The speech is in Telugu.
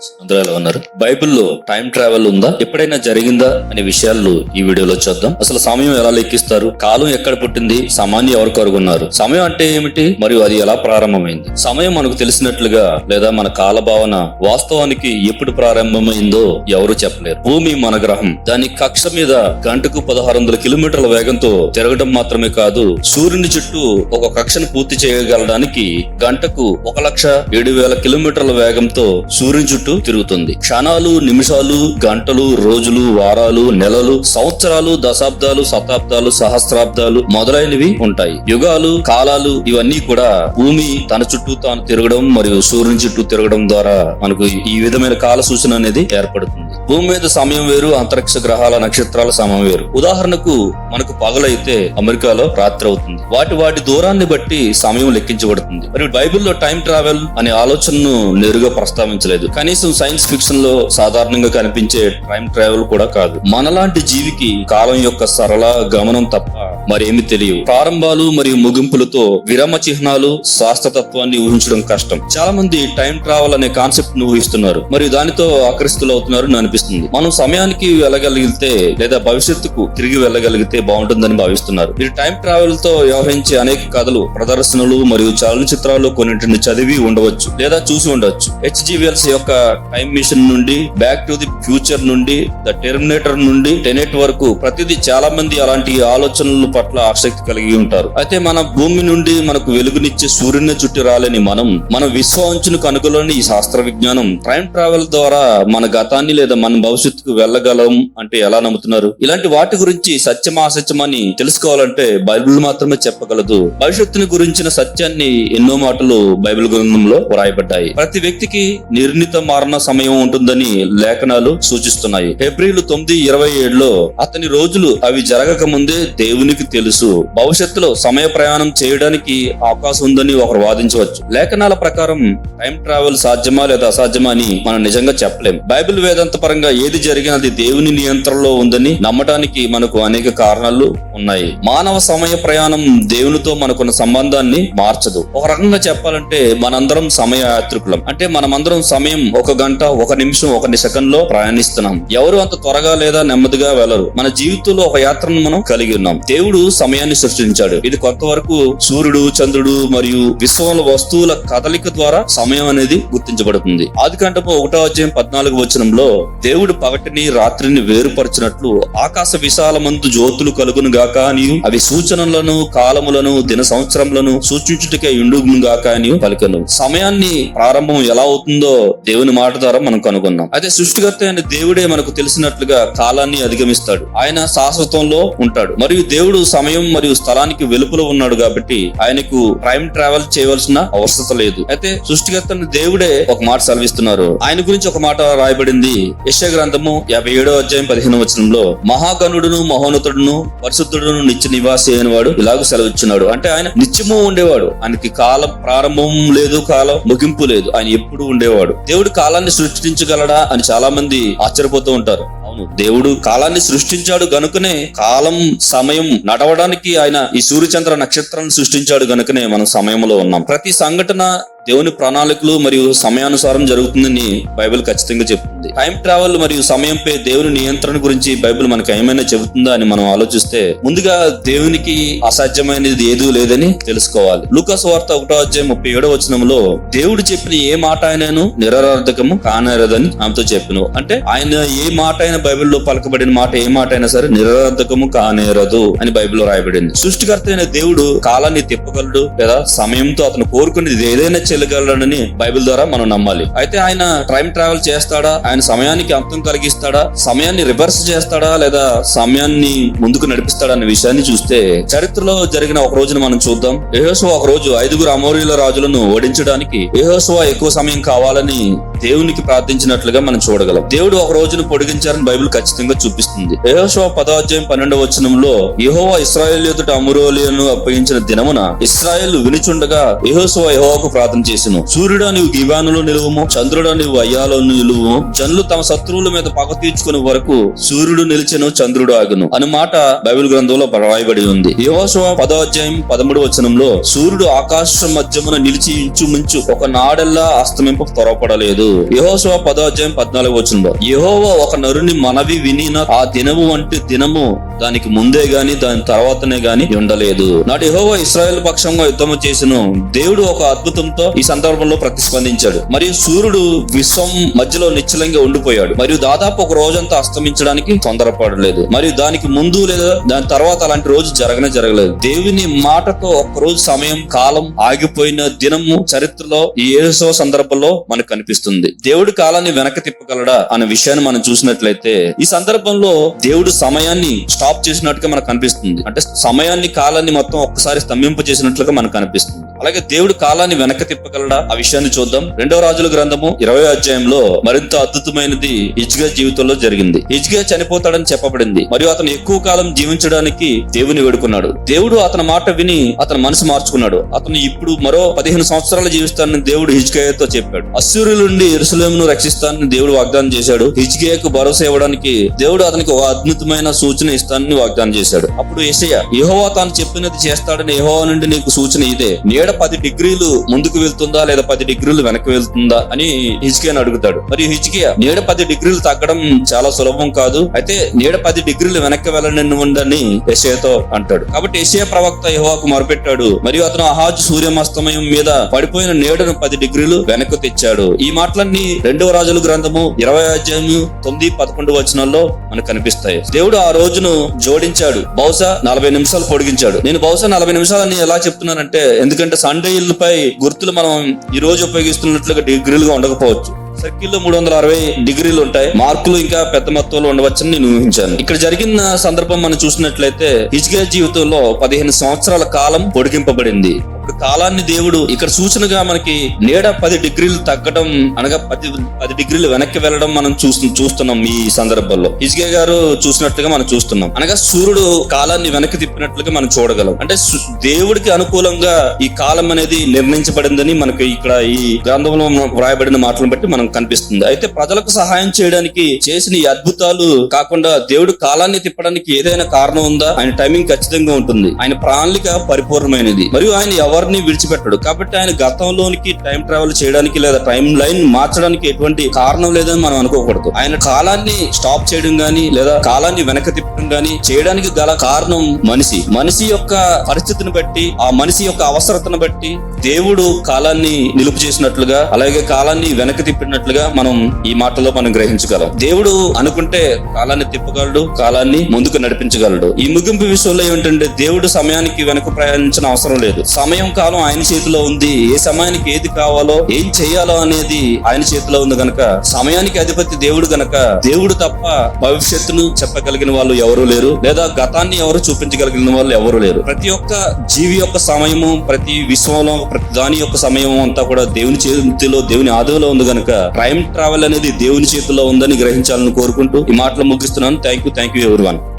అందరూ ఎలా ఉన్నారు. బైబిల్లో టైం ట్రావెల్ ఉందా? ఎప్పుడైనా జరిగిందా అనే విషయాలు ఈ వీడియోలో చూద్దాం. అసలు సమయం ఎలా లెక్కిస్తారు? కాలం ఎక్కడ పుట్టింది? సమయాన్ని ఎవరు కనుగొన్నారు? సమయం అంటే ఏమిటి? మరియు అది ఎలా ప్రారంభమైంది? సమయం మనకు తెలిసినట్లుగా లేదా మన కాల భావన వాస్తవానికి ఎప్పుడు ప్రారంభమైందో ఎవరు చెప్పలేరు. భూమి మన గ్రహం. దాని కక్ష మీద గంటకు పదహారు వందల కిలోమీటర్ల వేగంతో తిరగడం మాత్రమే కాదు సూర్యుని చుట్టూ ఒక కక్షను పూర్తి చేయగలడానికి గంటకు ఒక లక్ష ఏడు వేల కిలోమీటర్ల వేగంతో సూర్యుని చుట్టూ తిరుగుతుంది. క్షణాలు నిమిషాలు గంటలు రోజులు వారాలు నెలలు సంవత్సరాలు దశాబ్దాలు శతాబ్దాలు సహస్రాబ్దాలు మొదలైనవి ఉంటాయి. యుగాలు కాలాలు ఇవన్నీ కూడా భూమి తన చుట్టూ తాను తిరగడం మరియు సూర్యుని చుట్టూ తిరగడం ద్వారా మనకు ఈ విధమైన కాల సూచన అనేది ఏర్పడుతుంది. భూమి మీద సమయం వేరు అంతరిక్ష గ్రహాల నక్షత్రాల సమయం వేరు. ఉదాహరణకు మనకు పగలైతే అమెరికాలో రాత్రి అవుతుంది. వాటి వాటి దూరాన్ని బట్టి సమయం లెక్కించబడుతుంది. మరియు బైబిల్లో టైం ట్రావెల్ అనే ఆలోచనను నేరుగా ప్రస్తావించలేదు. కనీసం సైన్స్ ఫిక్షన్లో సాధారణంగా కనిపించే టైం ట్రావెల్ కూడా కాదు. మనలాంటి జీవికి కాలం యొక్క సరళ గమనం తప్ప మరేమి తెలియవు. ప్రారంభాలు మరియు ముగింపులతో విరమ చిహ్నాలు శాస్త్రతత్వాన్ని ఊహించడం కష్టం. చాలా మంది టైం ట్రావెల్ అనే కాన్సెప్ట్ను ఊహిస్తున్నారు. మరియు దానితో ఆకర్షితులు అవుతున్నారు అని అనిపిస్తుంది మనం సమయానికి వెళ్ళగలిగితే లేదా భవిష్యత్తుకు తిరిగి వెళ్ళగలిగితే బాగుంటుందని భావిస్తున్నారు. మీరు టైం ట్రావెల్తో వ్యవహరించే అనేక కథలు ప్రదర్శనలు మరియు చలనచిత్రాలు కొన్నింటిని చదివి ఉండవచ్చు లేదా చూసి ఉండవచ్చు. హెచ్జి వెల్స్ యొక్క టైం మిషన్ నుండి బ్యాక్ టు ది ఫ్యూచర్ నుండి ద టెర్మినేటర్ నుండి టెనెట్ వరకు ప్రతిదీ చాలా మంది అలాంటి ఆలోచనల పట్ల ఆసక్తి కలిగి ఉంటారు. అయితే మన భూమి నుండి మనకు వెలుగునిచ్చే సూర్యుని చుట్టి రాలేని మనం మన విశ్వాంచును కనుగొలని ఈ శాస్త్ర విజ్ఞానం టైం ట్రావెల్ ద్వారా మన గతాన్ని లేదా మనం భవిష్యత్తుకు వెళ్ళగలం అంటే ఎలా నమ్ముతున్నారు? ఇలాంటి వాటి గురించి సత్యమా అసత్యమని తెలుసుకోవాలంటే బైబిల్ మాత్రమే చెప్పగలదు. భవిష్యత్తుని గురించిన సత్యాన్ని ఎన్నో మాటలు బైబిల్ గ్రంథంలో వ్రాయబడ్డాయి. ప్రతి వ్యక్తికి నిర్ణీత మారణ సమయం ఉంటుందని లేఖనాలు సూచిస్తున్నాయి. ఏప్రిల్ తొమ్మిది ఇరవై ఏడులో అతని రోజులు అవి జరగక ముందే దేవునికి తెలుసు. భవిష్యత్తులో సమయ ప్రయాణం చేయడానికి అవకాశం ఉందని ఒకరు వాదించవచ్చు. లేఖనాల ప్రకారం టైం ట్రావెల్ సాధ్యమా లేదా అసాధ్యమా అని మనం నిజంగా చెప్పలేం. బైబిల్ వేదాంత ప్రకారంగా ఏది జరిగినా అది దేవుని నియంత్రణలో ఉందని నమ్మటానికి మనకు అనేక కారణాలు ఉన్నాయి. మానవ సమయ ప్రయాణం దేవునితో మనకున్న సంబంధాన్ని మార్చదు. ఒక రకంగా చెప్పాలంటే మనందరం సమయ యాత్రికులం. అంటే మనమందరం సమయం ఒక గంట ఒక నిమిషం ఒక సెకండ్లో ప్రయాణిస్తున్నాం. ఎవరు అంత త్వరగా లేదా నెమ్మదిగా వెళ్ళరు. మన జీవితంలో ఒక యాత్రను మనం కలిగి ఉన్నాం. దేవుడు సమయాన్ని సృష్టించాడు. ఇది కొంతవరకు సూర్యుడు చంద్రుడు మరియు విశ్వంలో వస్తువుల కదలిక ద్వారా సమయం అనేది గుర్తించబడుతుంది. ఆది కంటపు ఒకటో అధ్యాయం పద్నాలుగు వచనంలో దేవుడు పగటిని రాత్రిని వేరుపరచినట్లు ఆకాశ విశాలమందు జ్యోతులు కలుగును గాక అని అవి సూచనలను కాలములను దిన సంవత్సరములను సూచించుటకే ఇండుగును గాక అని పలికను. సమయాన్ని ప్రారంభం ఎలా అవుతుందో దేవుని మాట ద్వారా మనం కనుగొన్నాం. అయితే సృష్టికర్త అయిన దేవుడే మనకు తెలిసినట్లుగా కాలాన్ని అధిగమిస్తాడు. ఆయన శాశ్వతంలో ఉంటాడు. మరియు దేవుడు సమయం మరియు స్థలానికి వెలుపల ఉన్నాడు కాబట్టి ఆయనకు టైం ట్రావెల్ చేయవలసిన అవసరం లేదు. అయితే సృష్టికర్తను దేవుడే ఒక మాట సెలవిస్తున్నారు. ఆయన గురించి ఒక మాట రాయబడింది. గ్రంథము యాభై ఏడో అధ్యాయం పదిహేను వచనంలో మహాగణుడును మహోన్నతుడును పరిశుద్ధుడును నిత్య నివాసి అయిన వాడు ఇలాగ సెలవిచ్చున్నాడు. అంటే ఆయన నిత్యము ఉండేవాడు. ఆయనకి కాలం ప్రారంభం లేదు కాలం ముగింపు లేదు. ఆయన ఎప్పుడు ఉండేవాడు. దేవుడు కాలాన్ని సృష్టించగలడా అని చాలా మంది ఆశ్చర్యపోతూ ఉంటారు. అవును దేవుడు కాలాన్ని సృష్టించాడు గనుకనే కాలం సమయం నడవడానికి ఆయన ఈ సూర్యచంద్ర నక్షత్రాన్ని సృష్టించాడు గనుకనే మనం సమయంలో ఉన్నాం. ప్రతి సంఘటన దేవుని ప్రణాళికలు మరియు సమయానుసారం జరుగుతుందని బైబిల్ ఖచ్చితంగా చెప్తుంది. టైం ట్రావెల్ మరియు సమయంపై దేవుని నియంత్రణ గురించి బైబిల్ మనకు ఏమైనా చెబుతుందా అని మనం ఆలోచిస్తే ముందుగా దేవునికి అసాధ్యమైనది ఏదూ లేదని తెలుసుకోవాలి. లూకాస్ వార్త ఒకటో అధ్యాయం ముప్పై ఏడో వచనంలో దేవుడు చెప్పిన ఏ మాట అయినను నిరరార్థకము కానేరదని ఆమెతో చెప్పిన అంటే ఆయన ఏ మాట అయినా బైబిల్లో పలకబడిన మాట ఏ మాట అయినా సరే నిరరార్థకము కానేరదు అని బైబిల్లో రాయబడింది. సృష్టికర్త అయిన దేవుడు కాలాన్ని తిప్పగలడు లేదా సమయంతో అతను కోరుకునేది ఏదైనా చేయగలడని బైబిల్ ద్వారా మనం నమ్మాలి. అయితే ఆయన టైం ట్రావెల్ చేస్తాడా? ఆయన సమయానికి అంతం కలిగిస్తాడా? సమయాన్ని రివర్స్ చేస్తాడా? లేదా సమయాన్ని ముందుకు నడిపిస్తాడా అనే విషయాన్ని చూస్తే చరిత్రలో జరిగిన ఒక రోజును మనం చూద్దాం. యహోసువ ఒక రోజు ఐదుగురు అమోరీల రాజులను ఓడించడానికి యహోసువ ఎక్కువ సమయం కావాలని దేవునికి ప్రార్థించినట్లుగా మనం చూడగలం. దేవుడు ఒక రోజును పొడిగించారని బైబిల్ ఖచ్చితంగా చూపిస్తుంది. యెహోషువ పదో అధ్యాయం పన్నెండవ వచనంలో యహోవా ఇస్రాయల్ ఎదుట అమరోలియను అప్పగించిన దినమున ఇస్రాయల్ వినుచుండగా యెహోషువ యహోవాకు ప్రార్థన చేసెను. సూర్యుడా నీవు గివానులో నిలువము చంద్రుడా నీవు అయ్యాలో నిలువము. జనులు తమ శత్రువుల మీద పగ తీర్చుకునే వరకు సూర్యుడు నిలిచెను చంద్రుడు ఆగును అను మాట బైబిల్ గ్రంథంలో రాయబడి ఉంది. యెహోషువ పదో అధ్యాయం పదమూడు వచనంలో సూర్యుడు ఆకాశం మధ్యమున నిలిచి ఇంచుమించు ఒక నాడెల్లా అస్తమింపు త్వరపడలేదు. యహోశివ పదో అధ్యాయం పద్నాలుగు వచనంలో యహోవా ఒక నరుని మనవి వినిన ఆ దినము వంటి దినము దానికి ముందే గాని దాని తర్వాతనే గాని ఉండలేదు. నాటి యహోవ ఇస్రాయల్ పక్షంగా యుద్ధము చేసిన. దేవుడు ఒక అద్భుతంతో ఈ సందర్భంలో ప్రతిస్పందించాడు. మరియు సూర్యుడు విశ్వం మధ్యలో నిశ్చలంగా ఉండిపోయాడు. మరియు దాదాపు ఒక రోజంతా అస్తమించడానికి తొందరపడలేదు. మరియు దానికి ముందు లేదా దాని తర్వాత అలాంటి రోజు జరగనే జరగలేదు. దేవుని మాటతో ఒక్క రోజు సమయం కాలం ఆగిపోయిన దినము చరిత్రలో ఈ ఏసవ సందర్భంలో మనకు కనిపిస్తుంది. దేవుడు కాలాన్ని వెనక్కి తిప్పగలడా అనే విషయాన్ని మనం చూసినట్లయితే ఈ సందర్భంలో దేవుడు సమయాన్ని స్టాప్ చేసినట్టుగా మనకు కనిపిస్తుంది. అంటే సమయాన్ని కాలాన్ని మొత్తం ఒక్కసారి స్తంభింప చేసినట్లుగా మనకు కనిపిస్తుంది. అలాగే దేవుడు కాలాన్ని వెనక తిప్పగలడా? ఆ విషయాన్ని చూద్దాం. రెండవ రాజుల గ్రంథము ఇరవై అధ్యాయంలో మరింత అద్భుతమైనది ఇజ్గా జీవితంలో జరిగింది. ఇజ్గా చనిపోతాడని చెప్పబడింది. మరియు అతను ఎక్కువ కాలం జీవించడానికి దేవుని వేడుకున్నాడు. దేవుడు అతని మాట విని అతని మనసు మార్చుకున్నాడు. అతను ఇప్పుడు మరో పదిహేను సంవత్సరాలు జీవిస్తానని దేవుడు హిజ్కియాతో చెప్పాడు. అస్సూరు నుండి ఎరుసలేమును రక్షిస్తానని దేవుడు వాగ్దానం చేశాడు. హిజ్కియాకు భరోసా ఇవ్వడానికి దేవుడు అతనికి ఒక అద్భుతమైన సూచన ఇస్తానని వాగ్దానం చేశాడు. అప్పుడు ఏసయ్య యహోవా తాను చెప్పినది చేస్తాడని యహోవా నుండి నీకు సూచన ఇదే. నీడ పది డిగ్రీలు ముందుకు వెళ్తుందా లేదా పది డిగ్రీలు వెనక్కి వెళ్తుందా అని హిజ్కియాని అడుగుతాడు. మరియు హిజ్కియా నీడ పది డిగ్రీలు తగ్గడం చాలా సులభం కాదు. అయితే నీడ పది డిగ్రీలు వెనక్కి వెళ్ళనివ్వండి యెషయాతో అంటాడు. కాబట్టి యెషయా ప్రవక్త యెహోవాకు మొరపెట్టాడు. మరియు అతను అహాజ్ సూర్యమస్తమయం మీద పడిపోయిన నీడను పది డిగ్రీలు వెనక్కు తెచ్చాడు. ఈ మాటలన్నీ రెండవ రాజుల గ్రంథము ఇరవై అధ్యాయము తొమ్మిది పదకొండు వచనాల్లో మనకు కనిపిస్తాయి. దేవుడు ఆ రోజును జోడించాడు. బహుశా నలభై నిమిషాలు పొడిగించాడు. నేను బహుశా నలభై నిమిషాలని ఎలా చెప్తున్నానంటే ఎందుకంటే సండేలపై గుర్తులు మనం ఈ రోజు ఉపయోగిస్తున్నట్లుగా డిగ్రీలుగా ఉండకపోవచ్చు. సర్కిల్లో మూడు వందల అరవై డిగ్రీలు ఉంటాయి. మార్కులు ఇంకా పెద్ద మొత్తంలో ఉండవచ్చని నేను ఊహించాను. ఇక్కడ జరిగిన సందర్భం మనం చూసినట్లయితే హిజ్గే జీవితంలో పదిహేను సంవత్సరాల కాలం పొడిగింపబడింది. ఇప్పుడు కాలాన్ని దేవుడు ఇక్కడ సూచనగా మనకి నీడ పది డిగ్రీలు తగ్గడం అనగా పది పది డిగ్రీలు వెనక్కి వెళ్ళడం మనం చూస్తు చూస్తున్నాం ఈ సందర్భంలో. హిజ్కియా గారు చూసినట్లుగా మనం చూస్తున్నాం. అనగా సూర్యుడు కాలాన్ని వెనక్కి తిప్పినట్లుగా మనం చూడగలం. అంటే దేవుడికి అనుకూలంగా ఈ కాలం అనేది నిర్ణయించబడిందని మనకి ఇక్కడ ఈ గ్రంథంలో వ్రాయబడిన మాటలను బట్టి మనం కనిపిస్తుంది. అయితే ప్రజలకు సహాయం చేయడానికి చేసిన ఈ అద్భుతాలు కాకుండా దేవుడు కాలాన్ని తిప్పడానికి ఏదైనా కారణం ఉందా? ఆయన టైమింగ్ ఖచ్చితంగా ఉంటుంది. ఆయన ప్రణాళిక పరిపూర్ణమైనది. మరియు ఆయన ఎవరిని విడిచిపెట్టడు. కాబట్టి ఆయన గతంలోనికి టైం ట్రావెల్ చేయడానికి లేదా టైం లైన్ మార్చడానికి ఎటువంటి కారణం లేదని మనం అనుకోకూడదు. ఆయన కాలాన్ని స్టాప్ చేయడం గానీ లేదా కాలాన్ని వెనక తిప్పడం గానీ చేయడానికి గల కారణం మనిషి. మనిషి యొక్క పరిస్థితిని బట్టి ఆ మనిషి యొక్క అవసరతను బట్టి దేవుడు కాలాన్ని నిలుపు చేసినట్లుగా అలాగే కాలాన్ని వెనక తిప్పినట్లుగా మనం ఈ మాటలో మనం గ్రహించగలం. దేవుడు అనుకుంటే కాలాన్ని తిప్పగలడు కాలాన్ని ముందుకు నడిపించగలడు. ఈ ముగింపు విషయంలో ఏమిటంటే దేవుడు సమయానికి వెనక ప్రయాణించిన అవసరం లేదు. సమయం సమయం కాలం ఆయన చేతిలో ఉంది. ఏ సమయానికి ఏది కావాలో ఏం చేయాలో అనేది ఆయన చేతిలో ఉంది గనక. సమయానికి అధిపతి దేవుడు గనక. దేవుడు తప్ప భవిష్యత్తును చెప్పగలిగిన వాళ్ళు ఎవరు లేరు. లేదా గతాన్ని ఎవరు చూపించగలిగిన వాళ్ళు ఎవరు లేరు. ప్రతి ఒక్క జీవి యొక్క సమయము ప్రతి విశ్వంలో ప్రతి దాని యొక్క సమయం అంతా కూడా దేవుని చేతిలో దేవుని ఆదిలో ఉంది గనక. టైం ట్రావెల్ అనేది దేవుని చేతిలో ఉందని గ్రహించాలని కోరుకుంటూ ఈ మాటలు ముగిస్తున్నాను. థ్యాంక్ యూ థ్యాంక్ యూ ఎవరి